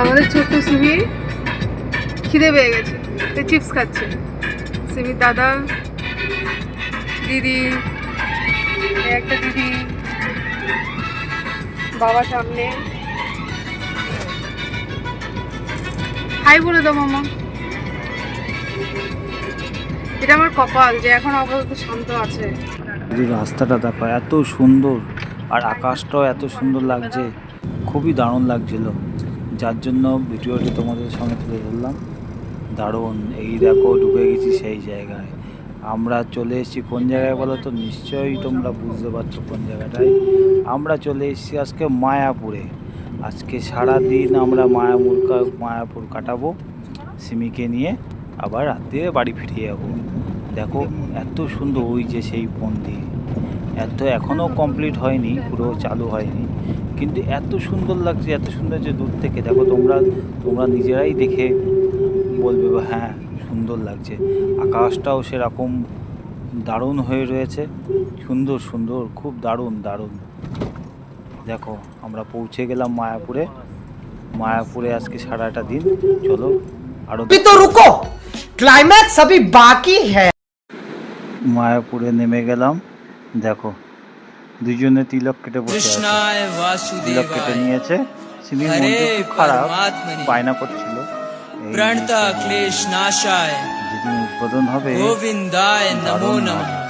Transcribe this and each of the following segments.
আমাদের ছোট্ট সিমি খিদে পেয়ে গেছে। তাই চিপস খাচ্ছে। সিমির দাদা, দিদি একটা দিদি, বাবা সামনে। হাই বলে দাও মামা। এটা আমার কপাল যে এখন আপাতত শান্ত আছে। রাস্তাটা দেখো, এত সুন্দর। আর আকাশটাও এত সুন্দর লাগছে। খুবই দারুণ লাগছিল। যার জন্য ভিডিওটি তোমাদের সামনে তুলে ধরলাম। দারুণ, এই দেখো, ঢুকে গেছি সেই জায়গায়। আমরা চলে এসেছি কোন জায়গায় বলো তো? নিশ্চয়ই তোমরা বুঝতে পারছ কোন জায়গাটায়। আমরা চলে এসেছি আজকে মায়াপুরে। আজকে সারা দিন আমরা মায়াপুর মায়াপুর কাটাবো। সিমিকে নিয়ে আবার রাত্রে বাড়ি ফিরে যাব। দেখো, এত সুন্দর ওই যে সেই মন্দির। এত এখনও কমপ্লিট হয়নি, পুরো চালু হয়নি। কিন্তু এত সুন্দর লাগছে এত সুন্দর যে দূর থেকে। দেখো তোমরা তোমরা নিজেরাই দেখে বলবে হ্যাঁ সুন্দর লাগছে। আকাশটাও সেরকম দারুণ হয়ে রয়েছে। সুন্দর সুন্দর খুব দারুণ দারুণ। দেখো আমরা পৌঁছে গেলাম মায়াপুরে। মায়াপুরে আজকে সারাটা দিন। চলো আরও তো রুকো! ক্লাইম্যাক্স अभी বাকি হ্যাঁ মায়াপুরে নেমে গেলাম। দেখো দুজনে তিলক কেটে তিলক কেটে নিয়েছে। বায়না করছিল। প্রাণতা নাশায়। যেদিন উদ্বোধন হবে গোবিন্দায় নমো নমঃ।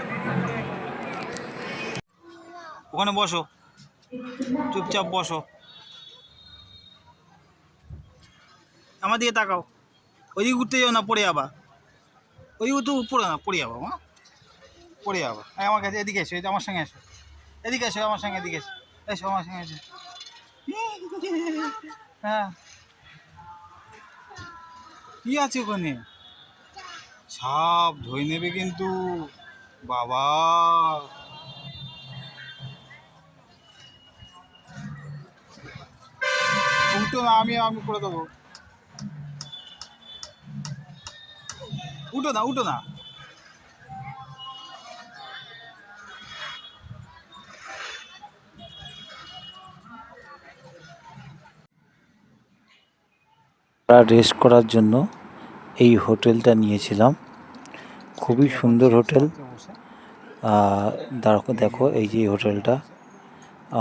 ওখানে বসো। চুপচাপ বসো। আমার দিকে তাকাও। ওইদিকে ঘুরতে যাও না, পড়ে যাবা। ওইদিকে তো পড়ে না, পড়ে যাব, মা। পড়ে যাব। আমার কাছে, এদিকে এসো আমার সঙ্গে এসো। এদিকে এসো, আমার সঙ্গে, এদিকে এসো। এসো, আমার সঙ্গে এসো। হ্যাঁ। কী আছে ওখানে? সাপ ধরে নেবে কিন্তু। বাবা। উল্টো না, আমি আমি করে দেবো। উঠো না উঠো না। রেস্ট করার জন্য এই হোটেলটা নিয়েছিলাম। খুবই সুন্দর হোটেল। দেখো এই যে হোটেলটা।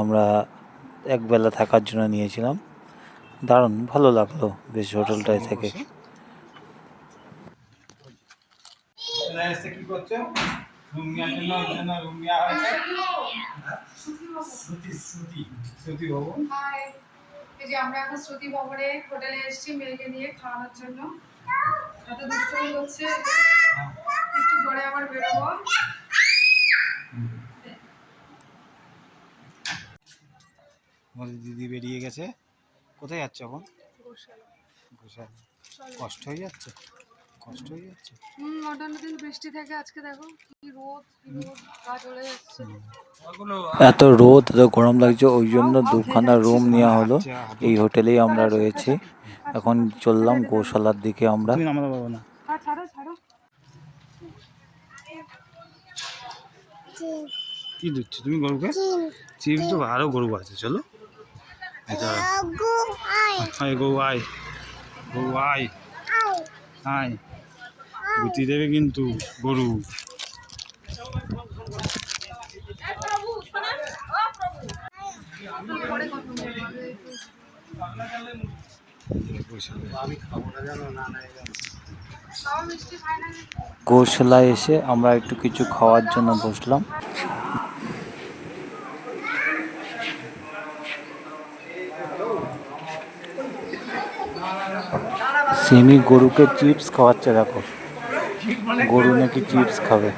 আমরা একবেলা থাকার জন্য নিয়েছিলাম। দারুণ ভালো লাগল বেশ হোটেলটায় থেকে। আমরা এখন শ্রুতি ভবনে হোটেলে এসেছি মেয়েকে নিয়ে খাওয়ানোর জন্য। এত দুষ্টমি হচ্ছে। একটু পরে আবার বেরোবো। আমাদের দিদি বেরিয়ে গেছে। কোথায় যাচ্ছে এখন? কষ্ট হয়ে যাচ্ছে? কষ্ট হয়ে যাচ্ছে? হুম অন্যান্য দিন বৃষ্টি থাকে আজকে দেখো কি রোদ কি রোদ গা চলে যাচ্ছে। এত রোদ এত গরম লাগছে ওই জন্য দুখানা রুম নেওয়া হলো। এই হোটেলেই আমরা রয়েছি। এখন চললাম গোশালার দিকে আমরা। ছাড়ো কি দিচ্ছ? তুমি গরুকে? চিপস তো আরও গরু আছে চলো। এটা আয় আয় গরু আয় আয় গুটি দেবে কিন্তু গরু। গোশালায় এসে আমরা একটু কিছু খাওয়ার জন্য বসলাম। সিমি গরুকে চিপস খাওয়াচ্ছে দেখো গরু নাকি চিপস খাবে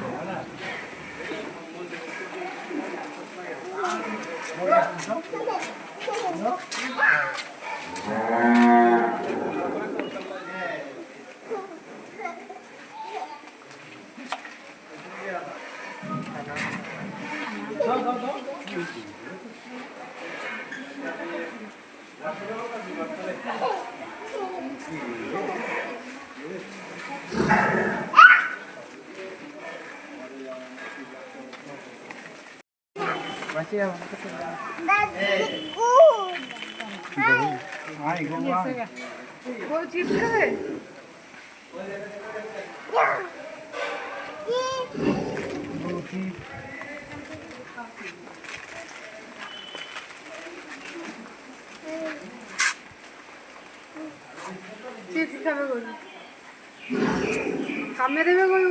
চিপস খাবে চিপস খাবে গরু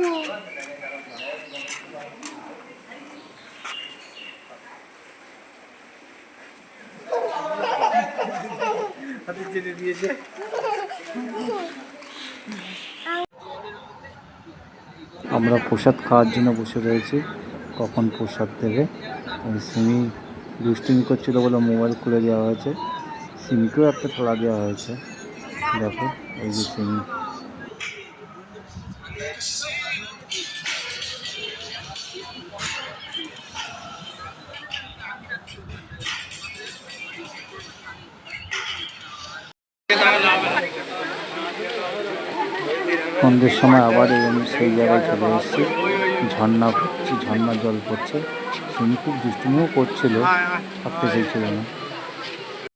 কামড়ে দেবে গরু আমরা প্রসাদ খাওয়ার জন্য বসে রয়েছি। কখন প্রসাদ দেবে? সিমি দুষ্টুমি করছিল বলে মোবাইল খুলে দেওয়া হয়েছে। সিমিকেও একটা থালা দেওয়া হয়েছে। দেখো, এই যে সিমি। সন্ধ্যের সময় আবার আমি সেই জায়গায় চলে এসেছি। ঝর্ণা পড়ছে, ঝর্ণা জল পড়ছে। সিমি খুব দুষ্টুমিও করছিল, থাকতে চাইছিল না।